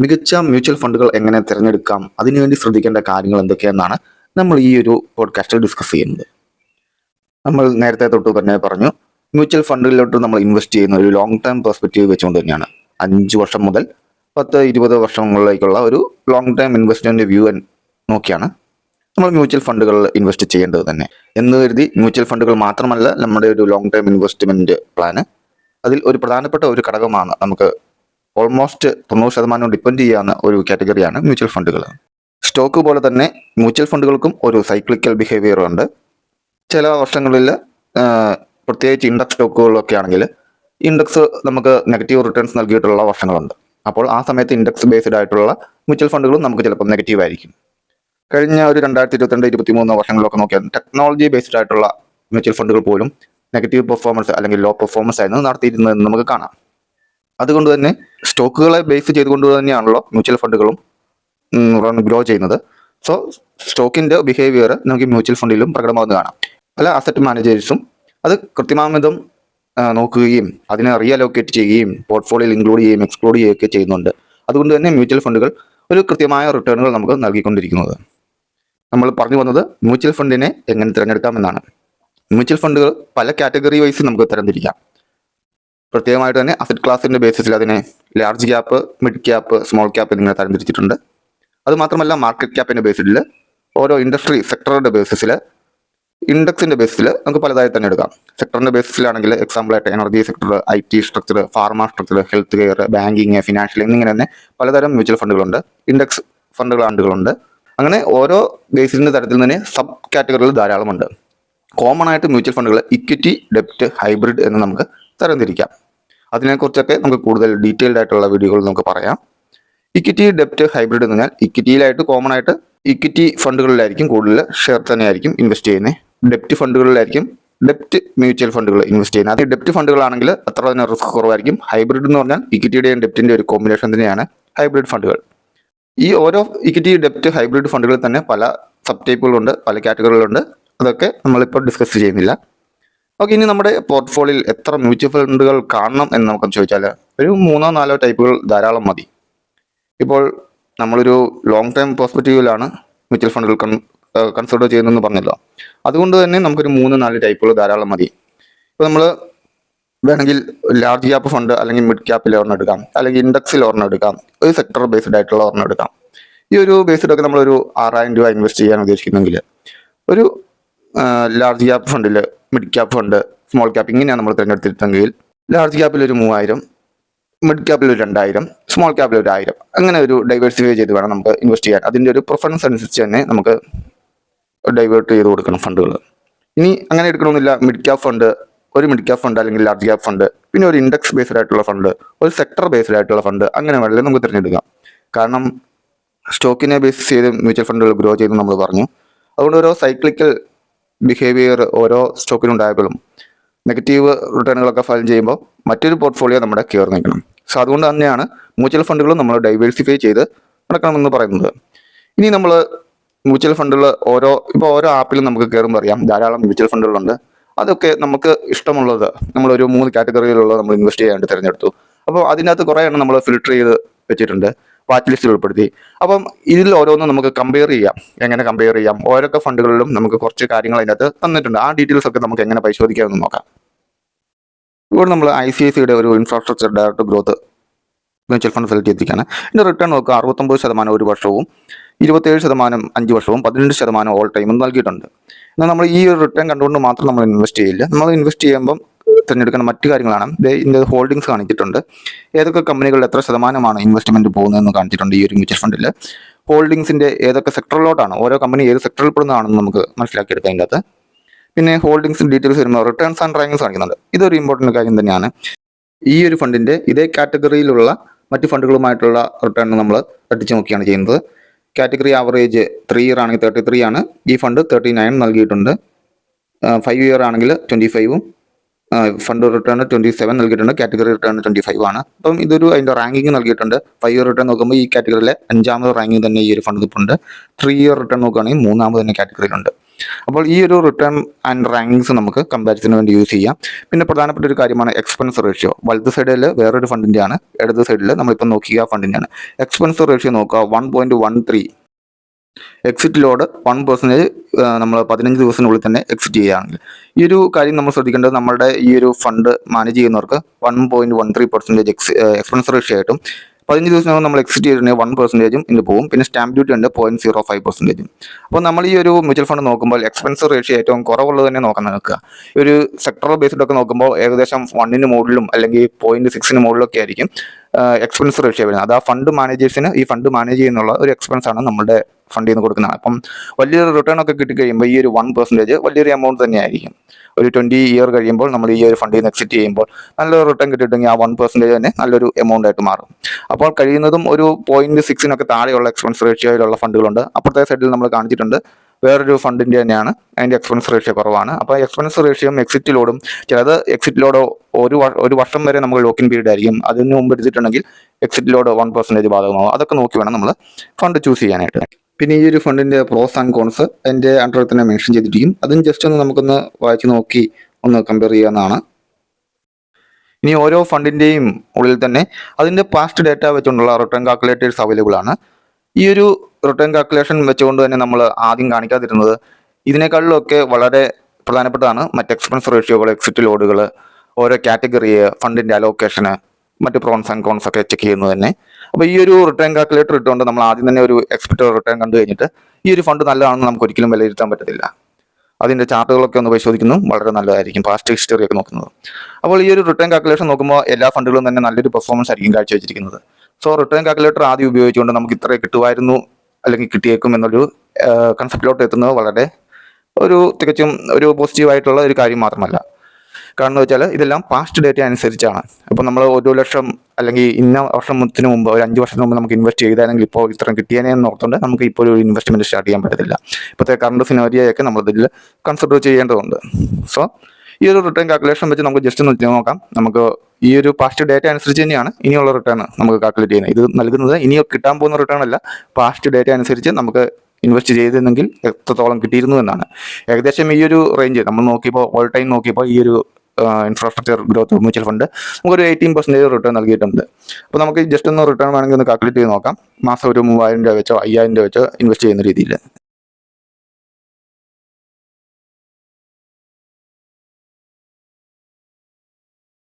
മികച്ച മ്യൂച്വൽ ഫണ്ടുകൾ എങ്ങനെ തിരഞ്ഞെടുക്കാം? അതിനുവേണ്ടി ശ്രദ്ധിക്കേണ്ട കാര്യങ്ങൾ എന്തൊക്കെയെന്നാണ് നമ്മൾ ഈ ഒരു പോഡ്കാസ്റ്റിൽ ഡിസ്കസ് ചെയ്യുന്നത്. നമ്മൾ നേരത്തെ തൊട്ട് തന്നെ പറഞ്ഞു മ്യൂച്വൽ ഫണ്ടുകളിലോട്ട് നമ്മൾ ഇൻവെസ്റ്റ് ചെയ്യുന്ന ഒരു ലോങ് ടേം പെർസ്പെക്റ്റീവ് വെച്ചുകൊണ്ട് തന്നെയാണ്. അഞ്ച് വർഷം മുതൽ പത്ത് ഇരുപത് വർഷങ്ങളിലേക്കുള്ള ഒരു ലോങ് ടേം ഇൻവെസ്റ്റ്മെന്റ് വ്യൂ നോക്കിയാണ് നമ്മൾ മ്യൂച്വൽ ഫണ്ടുകളിൽ ഇൻവെസ്റ്റ് ചെയ്യേണ്ടത് തന്നെ. എന്ന് കരുതി മ്യൂച്വൽ ഫണ്ടുകൾ മാത്രമല്ല നമ്മുടെ ഒരു ലോങ് ടേം ഇൻവെസ്റ്റ്മെന്റ് പ്ലാന് അതിൽ ഒരു പ്രധാനപ്പെട്ട ഒരു ഘടകമാണ് നമുക്ക് ഓൾമോസ്റ്റ് തൊണ്ണൂറ് ശതമാനം ഡിപ്പെൻഡ് ചെയ്യാവുന്ന ഒരു കാറ്റഗറിയാണ് മ്യൂച്വൽ ഫണ്ടുകൾ സ്റ്റോക്ക് പോലെ തന്നെ മ്യൂച്വൽ ഫണ്ടുകൾക്കും ഒരു സൈക്ലിക്കൽ ബിഹേവിയർ ഉണ്ട്. ചില വർഷങ്ങളിൽ പ്രത്യേകിച്ച് ഇൻഡക്സ് സ്റ്റോക്കുകളൊക്കെ ആണെങ്കിൽ ഇൻഡെക്സ് നമുക്ക് നെഗറ്റീവ് റിട്ടേൺസ് നൽകിയിട്ടുള്ള വർഷങ്ങളുണ്ട്. അപ്പോൾ ആ സമയത്ത് ഇൻഡെക്സ് ബേസ്ഡ് ആയിട്ടുള്ള മ്യൂച്വൽ ഫണ്ടുകളും നമുക്ക് ചിലപ്പോൾ നെഗറ്റീവ് ആയിരിക്കും. കഴിഞ്ഞ ഒരു രണ്ടായിരത്തി ഇരുപത്തിരണ്ട് ഇരുപത്തി മൂന്ന് വർഷങ്ങളിലൊക്കെ നോക്കിയാൽ ടെക്നോളജി ബേസ്ഡ് ആയിട്ടുള്ള മ്യൂച്വൽ ഫണ്ടുകൾ പോലും നെഗറ്റീവ് പെർഫോമൻസ് അല്ലെങ്കിൽ ലോ പെർഫോമൻസ് ആയിരുന്നു നടത്തിയിരുന്നതെന്ന് നമുക്ക് കാണാം. അതുകൊണ്ട് തന്നെ സ്റ്റോക്കുകളെ ബേസ് ചെയ്തുകൊണ്ട് തന്നെയാണല്ലോ മ്യൂച്വൽ ഫണ്ടുകളും ഗ്രോ ചെയ്യുന്നത്. സോ സ്റ്റോക്കിന്റെ ബിഹേവിയർ നമുക്ക് മ്യൂച്വൽ ഫണ്ടിലും പ്രകടമാകുന്നത് കാണാം. പല അസറ്റ് മാനേജേഴ്സും അത് കൃത്യമാമിതം നോക്കുകയും അതിനെ റീഅലോക്കേറ്റ് ചെയ്യുകയും പോർട്ട്ഫോളിയോയിൽ ഇൻക്ലൂഡ് ചെയ്യുകയും എക്സ്ക്ലൂഡ് ചെയ്യുകയൊക്കെ ചെയ്യുന്നുണ്ട്. അതുകൊണ്ട് തന്നെ മ്യൂച്വൽ ഫണ്ടുകൾ ഒരു കൃത്യമായ റിട്ടേണുകൾ നമുക്ക് നൽകിക്കൊണ്ടിരിക്കുന്നത്. നമ്മൾ പറഞ്ഞു വന്നത് മ്യൂച്വൽ ഫണ്ടിനെ എങ്ങനെ തിരഞ്ഞെടുക്കാമെന്നാണ് മ്യൂച്വൽ ഫണ്ടുകൾ പല കാറ്റഗറി വൈസ് നമുക്ക് തരംതിരിക്കാം. പ്രത്യേകമായിട്ട് തന്നെ അസറ്റ് ക്ലാസിന്റെ ബേസിസിൽ അതിനെ large cap mid cap small cap എന്നിങ്ങനെ തരംതിരിച്ചിട്ടുണ്ട്. തിരിച്ചിട്ടുണ്ട് അതുമാത്രമല്ല മാർക്കറ്റ് ക്യാപ്പിന്റെ ബേസിൽ ഓരോ ഇൻഡസ്ട്രി സെക്ടറുടെ ബേസിസിൽ ഇൻഡെക്സിന്റെ ബേസിൽ നമുക്ക് പലതായി തന്നെ എടുക്കാം. ബേസിസിലാണെങ്കിൽ എക്സാമ്പിൾ ആയിട്ട് energy sector I T structure pharma structure health care banking financial എന്നിങ്ങനെ തന്നെ പലതരം മ്യൂച്വൽ ഫണ്ടുകളുണ്ട് ഇൻഡെക്സ് ഫണ്ടുകൾ ആണ്ടുകളുണ്ട് അങ്ങനെ ഓരോ ബേസിന്റെ തരത്തിൽ തന്നെ സബ് കാറ്റഗറികൾ ധാരാളമുണ്ട്. കോമൺ ആയിട്ട് മ്യൂച്വൽ ഫണ്ടുകൾ ഇക്വിറ്റി ഡെപ്റ്റ് ഹൈബ്രിഡ് എന്ന് നമുക്ക് തരംതിരിക്കാം. അതിനെക്കുറിച്ചൊക്കെ നമുക്ക് കൂടുതൽ ഡീറ്റെയിൽഡ് ആയിട്ടുള്ള വീഡിയോകൾ നമുക്ക് പറയാം. ഇക്വിറ്റി ഡെപ്റ്റ് ഹൈബ്രിഡ് എന്ന് പറഞ്ഞാൽ ഇക്വിറ്റിയിലായിട്ട് കോമൺ ആയിട്ട് ഇക്വിറ്റി ഫണ്ടുകളിലായിരിക്കും കൂടുതൽ ഷെയർ തന്നെയായിരിക്കും ഇൻവെസ്റ്റ് ചെയ്യുന്നത് ഡെപ്റ്റ് ഫണ്ടുകളിലായിരിക്കും ഡെപ്റ്റ് മ്യൂച്വൽ ഫണ്ടുകൾ ഇൻവെസ്റ്റ് ചെയ്യുന്നത് അത് ഡെപ്റ്റ് ഫണ്ടുകളാണെങ്കിൽ അത്ര തന്നെ റിസ്ക് കുറവായിരിക്കും. ഹൈബ്രിഡ് എന്ന് പറഞ്ഞാൽ ഇക്വിറ്റിയുടെയും ഡെപ്റ്റിന്റെ ഒരു കോമ്പിനേഷൻ തന്നെയാണ് ഹൈബ്രിഡ് ഫണ്ടുകൾ ഈ ഓരോ ഇക്വിറ്റി ഡെപ്റ്റ് ഹൈബ്രിഡ് ഫണ്ടുകളിൽ തന്നെ പല സബ് ടൈപ്പുകളുണ്ട് പല കാറ്റഗറികളുണ്ട് അതൊക്കെ നമ്മളിപ്പോൾ ഡിസ്കസ് ചെയ്യുന്നില്ല. ഓക്കെ ഇനി നമ്മുടെ പോർട്ട്ഫോളിയോയിൽ എത്ര മ്യൂച്വൽ ഫണ്ടുകൾ കാണണം എന്ന് നമുക്ക് ചോദിച്ചാൽ ഒരു മൂന്നോ നാലോ ടൈപ്പുകൾ ധാരാളം മതി. ഇപ്പോൾ നമ്മളൊരു ലോങ് ടൈം പെർസ്പെക്റ്റീവിലാണ് മ്യൂച്വൽ ഫണ്ടുകൾ കൺസിഡർ ചെയ്യുന്നതെന്ന് പറഞ്ഞല്ലോ. അതുകൊണ്ട് തന്നെ നമുക്കൊരു മൂന്ന് നാല് ടൈപ്പുകൾ ധാരാളം മതി. ഇപ്പോൾ നമ്മൾ വേണമെങ്കിൽ ലാർജ് ക്യാപ്പ് ഫണ്ട് അല്ലെങ്കിൽ മിഡ് ക്യാപ്പിൽ ഒരെണ്ണം എടുക്കാം. അല്ലെങ്കിൽ ഇൻഡെക്സിൽ ഒരെണ്ണം എടുക്കാം. ഒരു സെക്ടർ ബേസ്ഡ് ആയിട്ടുള്ള ഒരെണ്ണം എടുക്കാം. ഈ ഒരു ബേസ്ഡ് ഒക്കെ നമ്മളൊരു ആറായിരം രൂപ ഇൻവെസ്റ്റ് ചെയ്യാൻ ഉദ്ദേശിക്കുന്നെങ്കിൽ ഒരു ലാർജ് ക്യാപ്പ് ഫണ്ടിൽ mid cap fund small cap ഇങ്ങനെയാണ് നമ്മൾ തിരഞ്ഞെടുത്തിട്ടെങ്കിൽ ലാർജ് ക്യാപ്പിൽ ഒരു മൂവായിരം മിഡ് ക്യാപ്പിൽ ഒരു രണ്ടായിരം സ്മോൾ ക്യാപ്പിൽ ഒരു ആയിരം അങ്ങനെ ഒരു ഡൈവേഴ്സിഫൈ ചെയ്ത് വേണം നമുക്ക് ഇൻവെസ്റ്റ് ചെയ്യാൻ. അതിന്റെ ഒരു പ്രിഫറൻസ് അനുസരിച്ച് തന്നെ നമുക്ക് ഡൈവേർട്ട് ചെയ്ത് കൊടുക്കണം ഫണ്ടുകൾ ഇനി അങ്ങനെ എടുക്കണമെന്നില്ല മിഡ് ക്യാപ്പ് ഫണ്ട് ഒരു മിഡ് ക്യാപ്പ് ഫണ്ട് അല്ലെങ്കിൽ ലാർജ് ക്യാപ്പ് ഫണ്ട് പിന്നെ ഒരു ഇൻഡെക്സ് ബേസ്ഡ് ആയിട്ടുള്ള ഫണ്ട് ഒരു സെക്ടർ ബേസ്ഡ് ആയിട്ടുള്ള ഫണ്ട് അങ്ങനെ വേണമെങ്കിൽ നമുക്ക് തിരഞ്ഞെടുക്കാം. കാരണം സ്റ്റോക്കിനെ ബേസ് ചെയ്ത് മ്യൂച്വൽ ഫണ്ടുകൾ ഗ്രോ ചെയ്ത് നമ്മൾ പറഞ്ഞു. അതുകൊണ്ട് ഓരോ സൈക്ലിക്കൽ ബിഹേവിയർ ഓരോ സ്റ്റോക്കിനുണ്ടായപ്പോഴും നെഗറ്റീവ് റിട്ടേണുകളൊക്കെ ഫയൽ ചെയ്യുമ്പോൾ മറ്റൊരു പോർട്ട്ഫോളിയോ നമ്മുടെ കയറി നിൽക്കണം. സോ അതുകൊണ്ട് തന്നെയാണ് മ്യൂച്വൽ ഫണ്ടുകളും നമ്മൾ ഡൈവേഴ്സിഫൈ ചെയ്ത് നടക്കണമെന്ന് പറയുന്നത്. ഇനി നമ്മൾ മ്യൂച്വൽ ഫണ്ടുകൾ ഓരോ ഇപ്പോൾ ഓരോ ആപ്പിലും നമുക്ക് കയറുമ്പോൾ അറിയാം ധാരാളം മ്യൂച്വൽ ഫണ്ടുകളുണ്ട് അതൊക്കെ നമുക്ക് ഇഷ്ടമുള്ളത് നമ്മളൊരു മൂന്ന് കാറ്റഗറിയിലുള്ള നമ്മൾ ഇൻവെസ്റ്റ് ചെയ്യാനായിട്ട് തിരഞ്ഞെടുത്തു. അപ്പോൾ അതിനകത്ത് കുറേ എണ്ണം നമ്മൾ ഫിൽട്ടർ ചെയ്ത് വെച്ചിട്ടുണ്ട്. വാച്ച് ലിസ്റ്റിൽ ഉൾപ്പെടുത്തി. അപ്പം ഇതിൽ ഓരോന്നും നമുക്ക് കമ്പയർ ചെയ്യാം. എങ്ങനെ കമ്പയർ ചെയ്യാം? ഓരോ ഫണ്ടുകളിലും നമുക്ക് കുറച്ച് കാര്യങ്ങൾ അതിനകത്ത് തന്നിട്ടുണ്ട്. ആ ഡീറ്റെയിൽസ് ഒക്കെ നമുക്ക് എങ്ങനെ പരിശോധിക്കാമെന്ന് നോക്കാം. ഇവിടെ നമ്മൾ ഐ സി ഐ സിയുടെ ഒരു infrastructure direct growth mutual fund select ചെയ്തിരിക്കുകയാണ് ഇതിന്റെ റിട്ടേൺ നോക്കുക. അറുപത്തൊമ്പത് ശതമാനം ഒരു വർഷവും ഇരുപത്തേഴ് ശതമാനം അഞ്ച് വർഷവും പതിനെട്ട് ശതമാനം ഓൾ ടൈമും നൽകിയിട്ടുണ്ട്. എന്നാൽ നമ്മൾ ഈ ഒരു റിട്ടേൺ കണ്ടുകൊണ്ട് മാത്രം നമ്മൾ ഇൻവെസ്റ്റ് ചെയ്യില്ല. നമ്മൾ ഇൻവെസ്റ്റ് ചെയ്യുമ്പം തിരഞ്ഞെടുക്കുന്ന മറ്റു കാര്യങ്ങളാണ്. ഇതിന്റെ ഹോൾഡിംഗ്സ് കാണിച്ചിട്ടുണ്ട്. ഏതൊക്കെ കമ്പനികളിൽ എത്ര ശതമാനമാണ് ഇൻവെസ്റ്റ്മെന്റ് പോകുന്നതെന്ന് കാണിച്ചിട്ടുണ്ട് ഈ ഒരു മ്യൂച്വൽ ഫണ്ടിൽ ഹോൾഡിംഗ്സിന്റെ ഏതൊക്കെ സെക്ടറിലോട്ടാണ് ഓരോ കമ്പനി ഏത് സെക്ടറിൽ പെടുന്നതാണെന്ന് നമുക്ക് മനസ്സിലാക്കിയെടുക്കാം അതിന്റെ പിന്നെ ഹോൾഡിംഗ്സ് ഡീറ്റെയിൽസ് വരുമ്പോൾ റിട്ടേൺസ് ആൻഡ് റാങ്കിങ്സ് കാണിക്കുന്നുണ്ട്. ഇതൊരു ഇമ്പോർട്ടന്റ് കാര്യം തന്നെയാണ്. ഈ ഒരു ഫണ്ടിന്റെ ഇതേ കാറ്റഗറിയിലുള്ള മറ്റ് ഫണ്ടുകളുമായിട്ടുള്ള റിട്ടേൺ നമ്മൾ അടിച്ചു നോക്കിയാണ് ചെയ്യുന്നത്. കാറ്റഗറി ആവറേജ് ത്രീ ഇയർ ആണെങ്കിൽ തേർട്ടി ത്രീ ആണ്. ഈ ഫണ്ട് തേർട്ടി നയൻ നൽകിയിട്ടുണ്ട്. ഫൈവ് ഇയർ ആണെങ്കിൽ ട്വന്റി ഫൈവും ഫണ്ട് റിട്ടേൺ ട്വന്റി സെവൻ നൽകിയിട്ടുണ്ട് കാറ്റഗറി റിട്ടേൺ ട്വന്റി ഫൈവ് ആണ്. അപ്പം ഇതൊരു അതിന്റെ റാങ്കിങ് നൽകിയിട്ടുണ്ട്. ഫൈവ് ഇയർ റിട്ടേൺ നോക്കുമ്പോൾ ഈ കാറ്റഗറിയിലെ അഞ്ചാമത് റാങ്കിങ് തന്നെ ഈ ഒരു ഫണ്ട് നിൽപ്പുണ്ട് ത്രീ ഇയർ റിട്ടേൺ നോക്കുകയാണെങ്കിൽ മൂന്നാമത് തന്നെ കാറ്റഗറിയിലുണ്ട് അപ്പോൾ ഈ ഒരു റിട്ടേൺ ആൻഡ് റാങ്കിങ്സ് നമുക്ക് കമ്പാരിസന് വേണ്ടി യൂസ് ചെയ്യാം. പിന്നെ പ്രധാനപ്പെട്ട ഒരു കാര്യമാണ് എക്സ്പെൻസ് റേഷ്യോ വലത് സൈഡിൽ വേറൊരു ഫണ്ടിന്റെയാണ് ഇടത് സൈഡിൽ നമ്മളിപ്പോൾ നോക്കിയ ഫണ്ടിന്റെയാണ് എക്സ്പെൻസ് റേഷ്യോ നോക്കുക. One point one three exit load one percentage നമ്മൾ പതിനഞ്ച് ദിവസത്തിനുള്ളിൽ തന്നെ എക്സിറ്റ് ചെയ്യുകയാണെങ്കിൽ. ഈ ഒരു കാര്യം നമ്മൾ ശ്രദ്ധിക്കേണ്ടത് നമ്മുടെ ഈ ഒരു ഫണ്ട് മാനേജ് ചെയ്യുന്നവർക്ക് one point one three percentage ex expense ratio ആയിട്ടും പതിനഞ്ച് ദിവസം നമ്മൾ എക്സിറ്റ് ചെയ്തിട്ടുണ്ടെങ്കിൽ വൺ പെർസെന്റേജും ഇന്ന് പോകും. പിന്നെ സ്റ്റാമ്പ് ഡ്യൂട്ടി ഉണ്ട് പോയിന്റ് സീറോ ഫൈവ് പെർസെന്റേജും അപ്പോൾ നമ്മൾ ഈ ഒരു മ്യൂച്വൽ ഫണ്ട് നോക്കുമ്പോൾ എക്സ്പെൻസ് റേഷ്യോ ഏറ്റവും കുറവുള്ളത് തന്നെ നോക്കാൻ നോക്കുക ഈ ഒരു സെക്ടറൽ ബേസ്ഡ് ഒക്കെ നോക്കുമ്പോൾ ഏകദേശം വണ്ണിന് മുകളിലും അല്ലെങ്കിൽ പോയിന്റ് സിക്സിന് മുകളിലൊക്കെ ആയിരിക്കും എക്സ്പെൻസ് റേഷ്യോ വരുന്നത്. അത് ആ ഫണ്ട് മാനേജേഴ്സിന് ഈ ഫണ്ട് മാനേജ് ചെയ്യുന്നുള്ള ഒരു എക്സ്പെൻസാണ് നമ്മുടെ ഫണ്ടിൽ നിന്ന് കൊടുക്കുന്നതാണ്. അപ്പം വലിയൊരു റിട്ടേൺ ഒക്കെ കിട്ടിക്കഴിയുമ്പോൾ ഈ ഒരു വൺ പെർസെന്റേജ് വലിയൊരു എമൗണ്ട് തന്നെയായിരിക്കും. ഒരു ട്വന്റി ഇയർ കഴിയുമ്പോൾ നമ്മൾ ഈ ഒരു ഫണ്ടിൽ നിന്ന് എക്സിറ്റ് ചെയ്യുമ്പോൾ നല്ലൊരു റിട്ടേൺ കിട്ടിയിട്ടുണ്ടെങ്കിൽ ആ വൺ പെർസെന്റേജ് തന്നെ നല്ലൊരു എമൗണ്ട് ആയിട്ട് മാറും. അപ്പോൾ കഴിയുന്നതും ഒരു പോയിന്റ് സിക്സിനൊക്കെ താഴെയുള്ള എക്സ്പെൻസ് റേഷ്യോയിലുള്ള ഫണ്ടുകളുണ്ട്. അപ്പുറത്തെ സൈഡിൽ നമ്മൾ കാണിച്ചിട്ടുണ്ട്. വേറൊരു ഫണ്ടിന്റെ തന്നെയാണ്. അതിന്റെ എക്സ്പെൻസ് റേഷ്യോ കുറവാണ്. അപ്പോൾ എക്സ്പെൻസ് റേഷ്യോയും എക്സിറ്റ് ലോഡും ചിലത് എക്സിറ്റ് ലോഡോ ഒരു ഒരു വർഷം വരെ നമുക്ക് ലോക്കിൻ പീരീഡ് ആയിരിക്കും. അതിന് മുമ്പ് എടുത്തിട്ടുണ്ടെങ്കിൽ എക്സിറ്റ് ലോഡ് വൺ പെർസെന്റേജ് ബാധകമാവും. അതൊക്കെ നോക്കി വേണം നമ്മൾ ഫണ്ട് ചൂസ് ചെയ്യാനായിട്ട്. പിന്നെ ഈ ഒരു ഫണ്ടിന്റെ പ്രോസ് ആൻഡ് കോൺസ് അതിന്റെ അണ്ടറിൽ തന്നെ മെൻഷൻ ചെയ്തിരിക്കും. അതും ജസ്റ്റ് ഒന്ന് നമുക്കൊന്ന് വായിച്ചു നോക്കി ഒന്ന് കമ്പയർ ചെയ്യാവുന്നതാണ് ഇനി ഓരോ ഫണ്ടിന്റെയും ഉള്ളിൽ തന്നെ അതിന്റെ പാസ്റ്റ് ഡേറ്റ വെച്ചുകൊണ്ടുള്ള റിട്ടേൺ കാൽക്കുലേറ്റേഴ്സ് അവൈലബിൾ ആണ്. ഈ ഒരു റിട്ടേൺ കാൽക്കുലേഷൻ വെച്ചുകൊണ്ട് തന്നെ നമ്മൾ ആദ്യം കാണിക്കാതിരുന്നത് ഇതിനേക്കാളിലൊക്കെ വളരെ പ്രധാനപ്പെട്ടതാണ്. മറ്റ് എക്സ്പെൻസ് റേഷ്യോകൾ എക്സിറ്റ് ലോഡുകൾ ഓരോ കാറ്റഗറി ഫണ്ടിന്റെ അലോക്കേഷന് മറ്റ് പ്രോൺസ് ആൻഡ് കോൺസ് ഒക്കെ ചെക്ക് ചെയ്യുന്നത് തന്നെ. അപ്പോൾ ഈ ഒരു റിട്ടേൺ കാൽക്കുലേറ്റർ ഇട്ടുകൊണ്ട് നമ്മൾ ആദ്യം തന്നെ ഒരു എക്സ്പെക്റ്റഡ് റിട്ടേൺ കണ്ടു കഴിഞ്ഞിട്ട് ഈ ഒരു ഫണ്ട് നല്ലതാണെന്ന് നമുക്ക് ഒരിക്കലും വിലയിരുത്താൻ പറ്റത്തില്ല. അതിന്റെ ചാർട്ടുകളൊക്കെ ഒന്ന് പരിശോധിക്കുന്നു വളരെ നല്ലതായിരിക്കും പാസ്റ്റ് ഹിസ്റ്ററി ഒക്കെ നോക്കുന്നത്. അപ്പോൾ ഈ ഒരു റിട്ടേൺ കാൽക്കുലേഷൻ നോക്കുമ്പോൾ എല്ലാ ഫണ്ടുകളും തന്നെ നല്ലൊരു പെർഫോമൻസ് ആയിരിക്കും കാഴ്ചവെച്ചിരിക്കുന്നത്. സോ റിട്ടേൺ കാൽക്കുലേറ്റർ ആദ്യം ഉപയോഗിച്ചുകൊണ്ട് നമുക്ക് ഇത്രേ കിട്ടുമായിരുന്നു അല്ലെങ്കിൽ കിട്ടിയേക്കും എന്നൊരു കൺസെപ്റ്റിലോട്ട് എത്തുന്നത് വളരെ ഒരു തികച്ചും ഒരു പോസിറ്റീവ് ആയിട്ടുള്ള ഒരു കാര്യം മാത്രമല്ല. കാരണം വെച്ചാൽ ഇതെല്ലാം പാസ്റ്റ് ഡേറ്റ അനുസരിച്ചാണ്. അപ്പോൾ നമ്മൾ ഒരു ലക്ഷം അല്ലെങ്കിൽ ഇന്ന വർഷത്തിന് മുമ്പ് ഒരു അഞ്ച് വർഷത്തിന് മുമ്പ് നമുക്ക് ഇൻവെസ്റ്റ് ചെയ്താണെങ്കിൽ ഇപ്പോൾ ഇത്രയും കിട്ടിയേനെ എന്ന് ഓർത്തുകൊണ്ട് നമുക്ക് ഇപ്പോൾ ഒരു ഇൻവെസ്റ്റ്മെന്റ് സ്റ്റാർട്ട് ചെയ്യാൻ പറ്റത്തില്ല. ഇപ്പോഴത്തെ കറണ്ട് സിനോരിയൊക്കെ നമ്മൾ ഇതിൽ കൺസിഡർ ചെയ്യേണ്ടതുണ്ട്. സോ ഈ ഒരു റിട്ടേൺ കാൽക്കുലേഷൻ വെച്ച് നമുക്ക് ജസ്റ്റ് ഒന്ന് നോക്കാം. നമുക്ക് ഈ ഒരു പാസ്റ്റ് ഡേറ്റ അനുസരിച്ച് തന്നെയാണ് ഇനിയുള്ള റിട്ടേൺ നമുക്ക് കാൽക്കുലേറ്റ് ചെയ്യുന്നത്. ഇത് നൽകുന്നത് ഇനി കിട്ടാൻ പോകുന്ന റിട്ടേൺ അല്ല. പാസ്റ്റ് ഡേറ്റ അനുസരിച്ച് നമുക്ക് ഇൻവെസ്റ്റ് ചെയ്തിരുന്നെങ്കിൽ എത്രത്തോളം കിട്ടിയിരുന്നു എന്നാണ്. ഏകദേശം ഈ ഒരു റേഞ്ച് നമ്മൾ നോക്കിയപ്പോൾ ഓൾ ടൈം നോക്കിയപ്പോൾ ഈ ഒരു ഇൻഫ്രാസ്ട്രക്ചർ ഗ്രോത്ത് മ്യൂച്വൽ ഫണ്ട് നമുക്കൊരു എയ്റ്റീൻ പെർസെന്റേജ് റിട്ടേൺ നൽകിയിട്ടുണ്ട്. അപ്പോൾ നമുക്ക് ജസ്റ്റ് ഒന്ന് റിട്ടേൺ വേണമെങ്കിൽ ഒന്ന് കാൽക്കുലേറ്റ് ചെയ്ത് നോക്കാം. മാസം ഒരു മൂവായിരം രൂപ വെച്ചോ അയ്യായിരം രൂപ വെച്ചോ ഇൻവെസ്റ്റ് ചെയ്യുന്ന രീതിയിൽ.